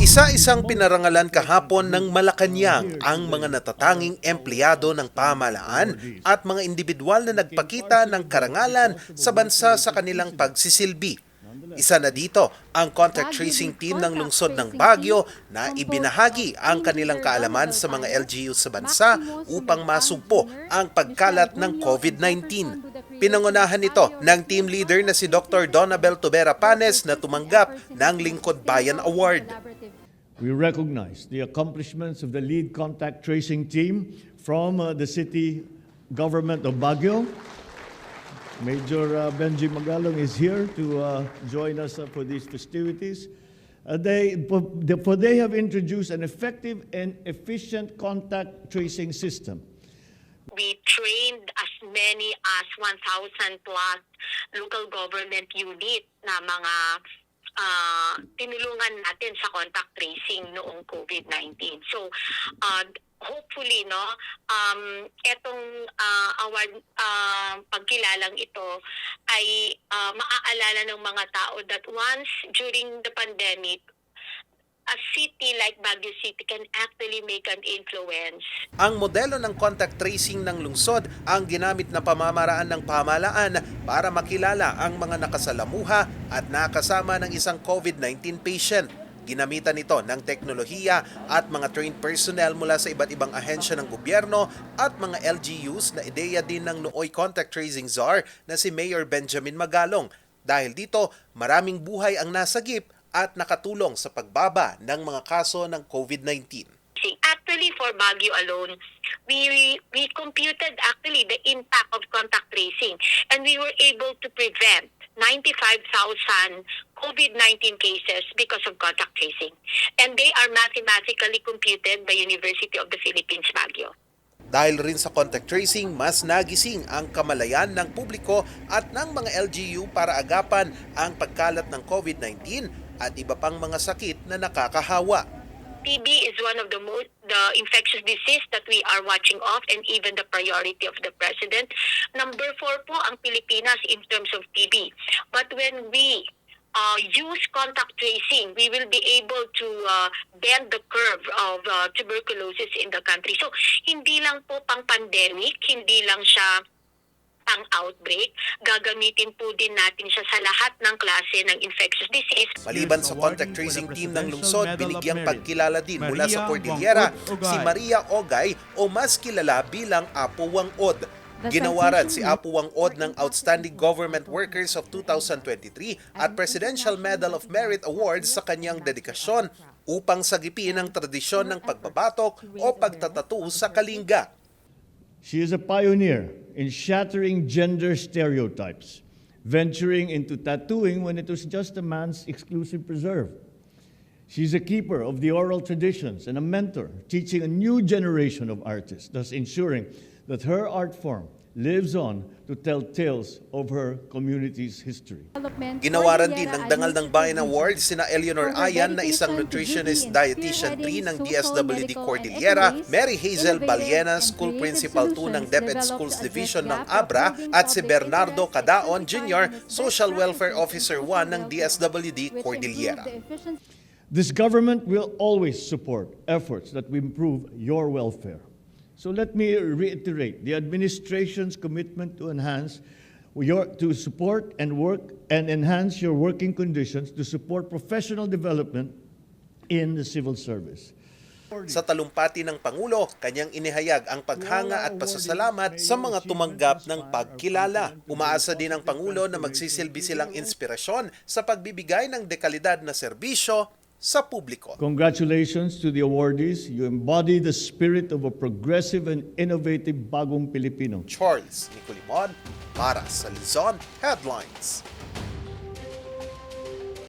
Isa-isang pinarangalan kahapon ng Malacanang ang mga natatanging empleyado ng pamahalaan at mga individual na nagpakita ng karangalan sa bansa sa kanilang pagsisilbi. Isa na dito ang contact tracing team ng lungsod ng Baguio na ibinahagi ang kanilang kaalaman sa mga LGU sa bansa upang masugpo ang pagkalat ng COVID-19. Pinangunahan ito ng team leader na si Dr. Donabel Tubera Panes na tumanggap ng Lingkod Bayan Award. We recognize the accomplishments of the lead contact tracing team from uh, the city government of Baguio. Major uh, Benji Magalong is here to uh, join us uh, for these festivities. Uh, they, for, the- for they have introduced an effective and efficient contact tracing system. We trained as many as 1,000 plus local government unit na mga ah, tinulungan natin sa contact tracing noong COVID-19. So, uh, hopefully, no, um, etong ah, award ah, pagkilalang ito ay ah, maaalala ng mga tao that once during the pandemic, city like Baguio City can actually make an influence Ang modelo ng contact tracing ng lungsod ang ginamit na pamamaraan ng pamahalaan para makilala ang mga nakasalamuha at nakasama ng isang COVID-19 patient. Ginamitan ito ng teknolohiya at mga trained personnel mula sa iba't ibang ahensya ng gobyerno at mga LGUs na ideya din ng nooy contact tracing czar na si Mayor Benjamin Magalong. Dahil dito, maraming buhay ang nasagip at nakatulong sa pagbaba ng mga kaso ng COVID-19. tracing. Actually, for Baguio alone, we we computed actually the impact of contact tracing, and we were able to prevent 95,000 COVID-19 cases because of contact tracing, and they are mathematically computed by University of the Philippines Baguio. Dahil rin sa contact tracing, mas nagising ang kamalayan ng publiko at ng mga LGU para agapan ang pagkalat ng COVID-19 at iba pang mga sakit na nakakahawa. TB is one of the most the infectious disease that we are watching off and even the priority of the president. Number four po ang Pilipinas in terms of TB. But when we uh, use contact tracing, we will be able to uh, bend the curve of uh, tuberculosis in the country. So hindi lang po pang pandemic, hindi lang siya pang outbreak, gagamitin po din natin siya sa lahat ng klase ng infectious disease. Maliban sa contact tracing team ng lungsod, binigyang pagkilala din mula sa Cordillera si Maria Ogay o mas kilala bilang Apo Wangod. Ginawaran si Apo Wangod ng Outstanding Government Workers of 2023 at Presidential Medal of Merit Awards sa kanyang dedikasyon upang sagipin ang tradisyon ng pagbabatok o pagtatatu sa kalinga. She is a pioneer in shattering gender stereotypes, venturing into tattooing when it was just a man's exclusive preserve. She's a keeper of the oral traditions and a mentor, teaching a new generation of artists, thus ensuring that her art form lives on to tell tales of her community's history. Ginawaran din ng Dangal ng Bayan Awards sina Eleanor Ayan na isang nutritionist dietitian 3 ng DSWD Cordillera, Mary Hazel Baliena, School Principal 2 ng DepEd Schools Division ng Abra at si Bernardo Cadaon Jr., Social Welfare Officer 1 ng DSWD Cordillera. This government will always support efforts that will improve your welfare. So let me reiterate the administration's commitment to enhance your, to support and work and enhance your working conditions to support professional development in the civil service. Sa talumpati ng Pangulo, kanyang inihayag ang paghanga at pasasalamat sa mga tumanggap ng pagkilala. Umaasa din ang Pangulo na magsisilbi silang inspirasyon sa pagbibigay ng dekalidad na serbisyo sa publiko. Congratulations to the awardees. You embody the spirit of a progressive and innovative bagong Pilipino. Charles Nicolimon para sa Luzon Headlines.